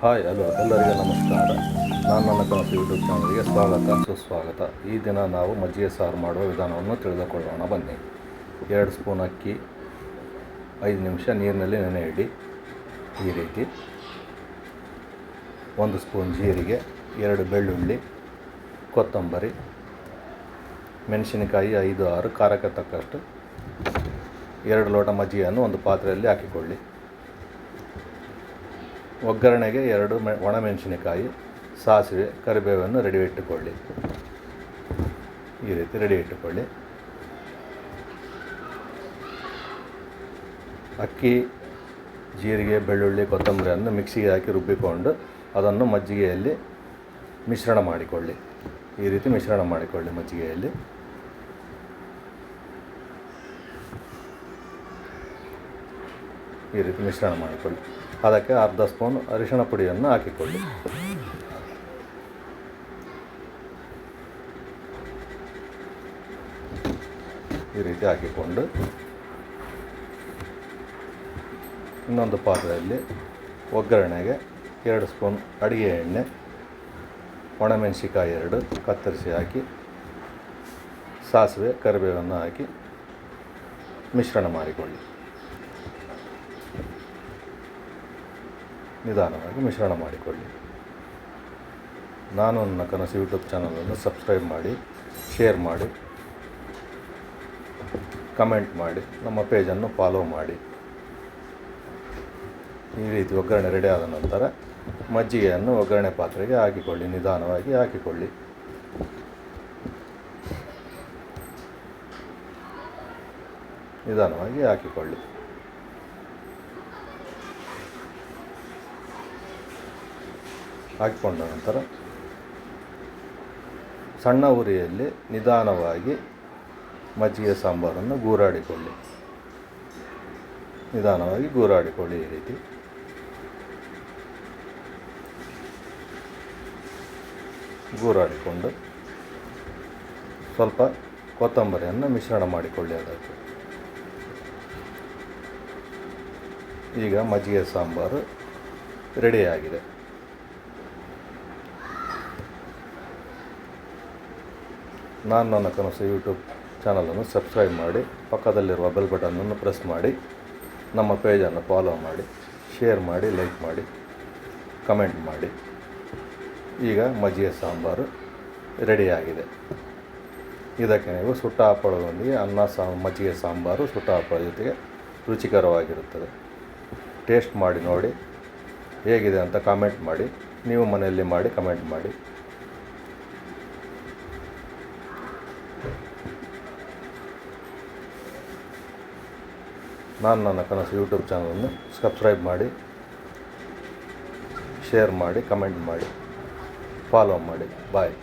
Hi hello ಎಲ್ಲರಿಗೂ ನಮಸ್ಕಾರ. ನಾನು ನನ್ನ ಕನಸು ಯೂಟ್ಯೂಬ್ ಚಾನಲ್ಗೆ ಸ್ವಾಗತ. ಸುಸ್ವಾಗತ. ಈ ದಿನ ನಾವು ಮಜ್ಜಿಗೆ ಸಾರು ಮಾಡುವ ವಿಧಾನವನ್ನು ತಿಳಿದುಕೊಳ್ಳೋಣ. ಬನ್ನಿ. ಎರಡು ಸ್ಪೂನ್ ಅಕ್ಕಿ, ಐದು ನಿಮಿಷ ನೀರಿನಲ್ಲಿ ನೆನೆ ಇಡಿ. ಈ ರೀತಿ. ಒಂದು ಸ್ಪೂನ್ ಜೀರಿಗೆ, ಎರಡು ಬೆಳ್ಳುಳ್ಳಿ, ಕೊತ್ತಂಬರಿ, ಮೆಣಸಿನಕಾಯಿ ಐದು ಆರು, ಖಾರಕ್ಕೆ ತಕ್ಕಷ್ಟು. ಎರಡು ಲೋಟ ಮಜ್ಜಿಗೆಯನ್ನು ಒಂದು ಪಾತ್ರೆಯಲ್ಲಿ ಹಾಕಿಕೊಳ್ಳಿ. ಒಗ್ಗರಣೆಗೆ ಎರಡು ಮೆ, ಒಣಮೆಣಸಿನಕಾಯಿ, ಸಾಸಿವೆ, ಕರಿಬೇವನ್ನು ರೆಡಿ ಇಟ್ಟುಕೊಳ್ಳಿ. ಈ ರೀತಿ ರೆಡಿ ಇಟ್ಟುಕೊಳ್ಳಿ. ಅಕ್ಕಿ, ಜೀರಿಗೆ, ಬೆಳ್ಳುಳ್ಳಿ, ಕೊತ್ತಂಬರಿಯನ್ನು ಮಿಕ್ಸಿಗೆ ಹಾಕಿ ರುಬ್ಬಿಕೊಂಡು ಅದನ್ನು ಮಜ್ಜಿಗೆಯಲ್ಲಿ ಮಿಶ್ರಣ ಮಾಡಿಕೊಳ್ಳಿ. ಈ ರೀತಿ ಮಿಶ್ರಣ ಮಾಡಿಕೊಳ್ಳಿ ಮಜ್ಜಿಗೆಯಲ್ಲಿ. ಈ ರೀತಿ ಮಿಶ್ರಣ ಮಾಡಿಕೊಳ್ಳಿ. ಅದಕ್ಕೆ ಅರ್ಧ ಸ್ಪೂನ್ ಅರಿಶಿಣ ಪುಡಿಯನ್ನು ಹಾಕಿಕೊಳ್ಳಿ. ಈ ರೀತಿ ಹಾಕಿಕೊಂಡು ಇನ್ನೊಂದು ಪಾತ್ರೆಯಲ್ಲಿ ಒಗ್ಗರಣೆಗೆ ಎರಡು ಸ್ಪೂನ್ ಅಡುಗೆ ಎಣ್ಣೆ ಒಣಮೆಣಸಿಕಾಯಿ ಎರಡು, ಕತ್ತರಿಸಿ ಹಾಕಿ, ಸಾಸಿವೆ, ಕರಿಬೇವನ್ನು ಹಾಕಿ ಮಿಶ್ರಣ ಮಾಡಿಕೊಳ್ಳಿ. ನಿಧಾನವಾಗಿ ಮಿಶ್ರಣ ಮಾಡಿಕೊಳ್ಳಿ. ನಾನು ನನ್ನ ಕನಸು ಯೂಟ್ಯೂಬ್ ಚಾನಲನ್ನು ಸಬ್ಸ್ಕ್ರೈಬ್ ಮಾಡಿ ಶೇರ್ ಮಾಡಿ ಕಮೆಂಟ್ ಮಾಡಿ, ನಮ್ಮ ಪೇಜನ್ನು ಫಾಲೋ ಮಾಡಿ. ಈ ರೀತಿ ಒಗ್ಗರಣೆ ರೆಡಿ ಆದ ನಂತರ ಮಜ್ಜಿಗೆಯನ್ನು ಒಗ್ಗರಣೆ ಪಾತ್ರೆಗೆ ಹಾಕಿಕೊಳ್ಳಿ, ನಿಧಾನವಾಗಿ ಹಾಕಿಕೊಳ್ಳಿ. ನಿಧಾನವಾಗಿ ಹಾಕಿಕೊಳ್ಳಿ. ಹಾಕಿಕೊಂಡ ನಂತರ ಸಣ್ಣ ಉರಿಯಲ್ಲಿ ನಿಧಾನವಾಗಿ ಮಜ್ಜಿಗೆ ಸಾಂಬಾರನ್ನು ಗೂರಾಡಿಕೊಳ್ಳಿ. ನಿಧಾನವಾಗಿ ಗೂರಾಡಿಕೊಳ್ಳಿ ಈ ರೀತಿ. ಗೂರಾಡಿಕೊಂಡು ಸ್ವಲ್ಪ ಕೊತ್ತಂಬರಿಯನ್ನು ಮಿಶ್ರಣ ಮಾಡಿಕೊಳ್ಳಿ ಅದಕ್ಕೆ. ಈಗ ಮಜ್ಜಿಗೆ ಸಾಂಬಾರು ರೆಡಿಯಾಗಿದೆ. ನಾನು ನನ್ನ ಕನಸು ಯೂಟ್ಯೂಬ್ ಚಾನಲನ್ನು ಸಬ್ಸ್ಕ್ರೈಬ್ ಮಾಡಿ, ಪಕ್ಕದಲ್ಲಿರುವ ಬೆಲ್ ಬಟನನ್ನು ಪ್ರೆಸ್ ಮಾಡಿ, ನಮ್ಮ ಪೇಜನ್ನು ಫಾಲೋ ಮಾಡಿ ಶೇರ್ ಮಾಡಿ ಲೈಕ್ ಮಾಡಿ ಕಮೆಂಟ್ ಮಾಡಿ. ಈಗ ಮಜ್ಜಿಗೆ ಸಾಂಬಾರು ರೆಡಿಯಾಗಿದೆ ಇದಕ್ಕೆ ನೀವು ಸುಟ್ಟ ಹಪ್ಪಳದೊಂದಿಗೆ ಅನ್ನ ಸಾ, ಮಜ್ಜಿಗೆ ಸಾಂಬಾರು ಸುಟ್ಟ ಹಪ್ಪಳ ಜೊತೆಗೆ ರುಚಿಕರವಾಗಿರುತ್ತದೆ. ಟೇಸ್ಟ್ ಮಾಡಿ ನೋಡಿ, ಹೇಗಿದೆ ಅಂತ ಕಮೆಂಟ್ ಮಾಡಿ, ನೀವು ಮನೆಯಲ್ಲಿ ಮಾಡಿ ಕಮೆಂಟ್ ಮಾಡಿ. ನಾನು ನನ್ನ ಕನಸು ಯೂಟ್ಯೂಬ್ ಚಾನಲನ್ನು ಸಬ್ಸ್ಕ್ರೈಬ್ ಮಾಡಿ ಶೇರ್ ಮಾಡಿ ಕಮೆಂಟ್ ಮಾಡಿ ಫಾಲೋ ಮಾಡಿ. ಬಾಯ್